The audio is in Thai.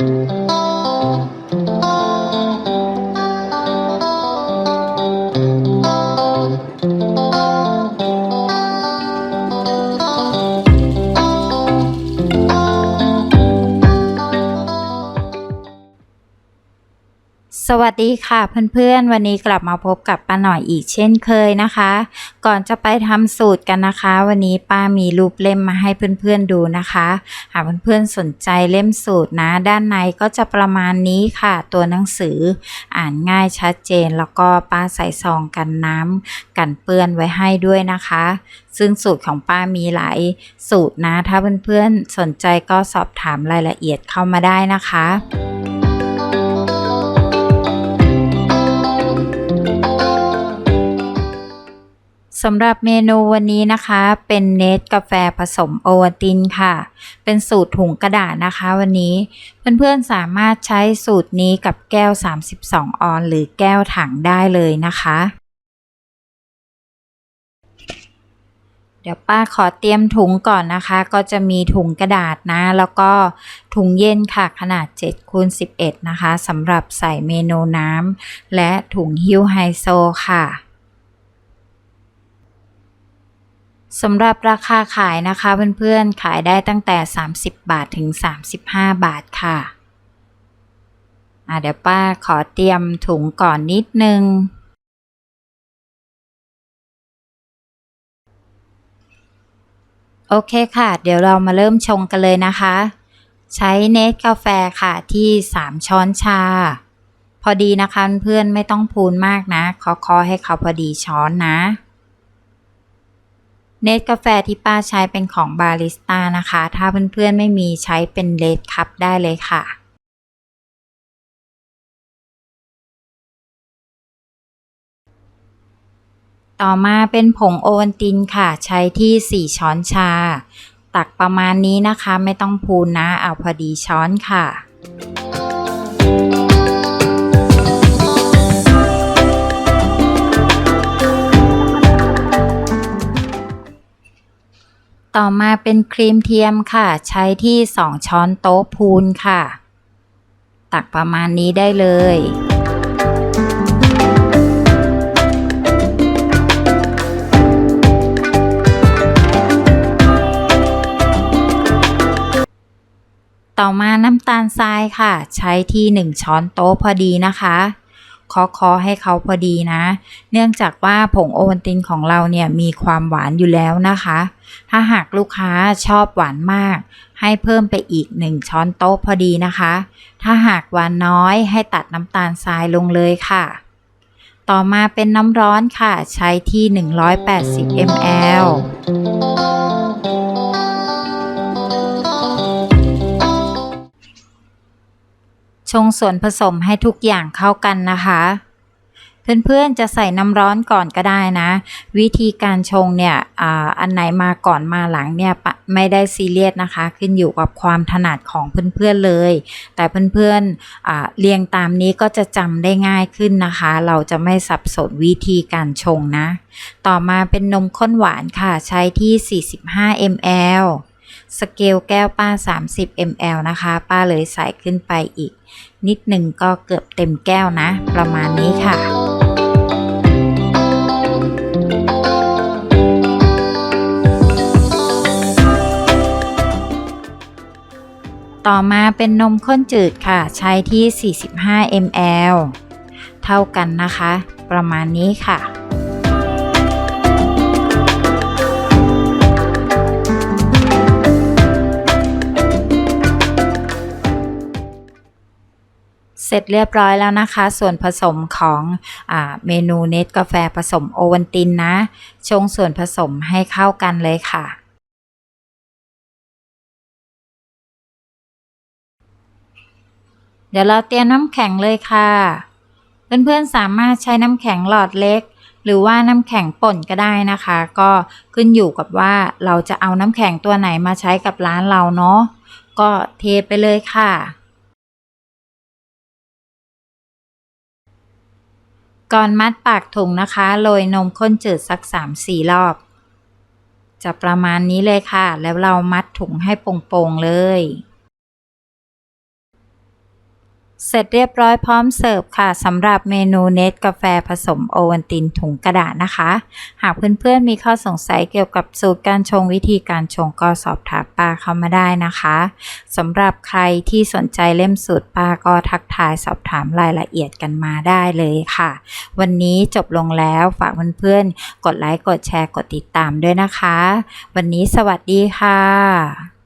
Música สวัสดีค่ะเพื่อนๆ วันนี้กลับมาพบกับป้าหน่อยอีกเช่นเคยนะคะ ก่อนจะไปทำสูตรกันนะคะ วันนี้ป้ามีรูปเล่มมาให้เพื่อนๆดูนะคะ หากเพื่อนๆสนใจเล่มสูตรนะ ด้านในก็จะประมาณนี้ค่ะ ตัวหนังสืออ่านง่ายชัดเจน แล้วก็ป้าใส่ซองกันน้ำกันเปื้อนไว้ให้ด้วยนะคะ ซึ่งสูตรของป้ามีหลายสูตรนะ ถ้าเพื่อนๆสนใจก็สอบถามรายละเอียดเข้ามาได้นะคะ สำหรับเมนูวันนี้นะคะ เป็นเนสกาแฟผสมโอวัลตินค่ะ เป็นสูตรถุงกระดาษนะคะวันนี้ เพื่อนๆสามารถใช้สูตรนี้กับแก้ว 32 ออน หรือแก้วถังได้เลยนะคะ เดี๋ยวป้าขอเตรียมถุงก่อนนะคะ ก็จะมีถุงกระดาษนะ แล้วก็ถุงเย็นค่ะขนาด7คูณ11 นะคะสำหรับใส่เมนูน้ำและถุงฮิ้วไฮโซค่ะ สำหรับราคาขายนะคะเพื่อนๆขายได้ตั้งแต่ 30 บาทถึง 35 บาทค่ะอะเดี๋ยวป้าขอเตรียมถุงก่อนนิดนึง โอเคค่ะ เดี๋ยวเรามาเริ่มชงกันเลยนะคะ ใช้เนสกาแฟค่ะที่ 3 ช้อนชา พอดีนะคะเพื่อนไม่ต้องพูนมากนะเคาะๆให้เขาพอดีช้อนนะ เนสกาแฟที่ป้าใช้เป็นของบาริสต้านะคะ ถ้าเพื่อนๆไม่มีใช้เป็นเลดคัพได้เลยค่ะต่อมาเป็นผงโอวัลตินค่ะ ใช้ที่ 4 ช้อนชา ตักประมาณนี้นะคะ ไม่ต้องพูนนะ เอาพอดีช้อนค่ะ ต่อมาเป็นครีมเทียมค่ะ ใช้ที่ 2 ช้อนโต๊ะพูนค่ะ ตักประมาณนี้ได้เลยต่อมาน้ำตาลทรายค่ะ ใช้ที่ 1 ช้อนโต๊ะพอดีนะคะ เคาะๆให้เขาพอดีนะ เนื่องจากว่าผงโอวัลตินของเราเนี่ยมีความหวานอยู่แล้วนะคะ ถ้าหากลูกค้าชอบหวานมาก ให้เพิ่มไปอีก 1 ช้อนโต๊ะพอดีนะคะ ถ้าหากหวานน้อยให้ตัดน้ำตาลทรายลงเลยค่ะ ต่อมาเป็นน้ำร้อนค่ะ ใช้ที่ 180 ml ชงส่วนผสมให้ทุกอย่างเข้ากันนะคะเพื่อนๆจะใส่น้ำร้อนก่อนก็ได้นะ วิธีการชงเนี่ยอ,อันไหนมาก่อนมาหลังเนี่ยไม่ได้ซีเรียสนะคะ ขึ้นอยู่กับความถนัดของเพื่อนๆเลย แต่เพื่อนๆเรียงตามนี้ก็จะจำได้ง่ายขึ้นนะคะ เราจะไม่สับสนวิธีการชงนะ ต่อมาเป็นนมข้นหวานค่ะใช้ที่ 45 ml สเกลแก้วป้า 30 ml นะคะ ป้าเลยใส่ขึ้นไปอีก นิดหนึ่งก็เกือบเต็มแก้วนะ ประมาณนี้ค่ะต่อมาเป็นนมข้นจืดค่ะ ใช้ที่ 45 ml เท่ากันนะคะ ประมาณนี้ค่ะ เสร็จเรียบร้อยแล้วนะคะ ส่วนผสมของอเมนูเนสกาแฟผสมโอวัลตินนะ ชงส่วนผสมให้เข้ากันเลยค่ะ เดี๋ยวเราเตรียมน้ำแข็งเลยค่ะ เพื่อนๆสามารถใช้น้ำแข็งหลอดเล็ก หรือว่าน้ำแข็งป่นก็ได้นะคะ ก็ขึ้นอยู่กับว่าเราจะเอาน้ำแข็งตัวไหนมาใช้กับร้านเราเนาะก็เทไปเลยค่ะ ก่อนมัดปากถุงนะคะ โรยนมข้นจืดสัก 3-4 รอบ จะประมาณนี้เลยค่ะ แล้วเรามัดถุงให้โป่งๆเลย เสร็จเรียบร้อยพร้อมเสิร์ฟค่ะสำหรับเมนูเนสกาแฟผสมโอวัลตินถุงกระดาษนะคะ หากเพื่อนๆมีข้อสงสัยเกี่ยวกับสูตรการชงวิธีการชงก็สอบถามป้าเข้ามาได้นะคะสำหรับใครที่สนใจเล่มสูตรป้าก็ทักทายสอบถามรายละเอียดกันมาได้เลยค่ะ วันนี้จบลงแล้วฝากเพื่อนๆกดไลค์กดแชร์กดติดตามด้วยนะคะ วันนี้สวัสดีค่ะ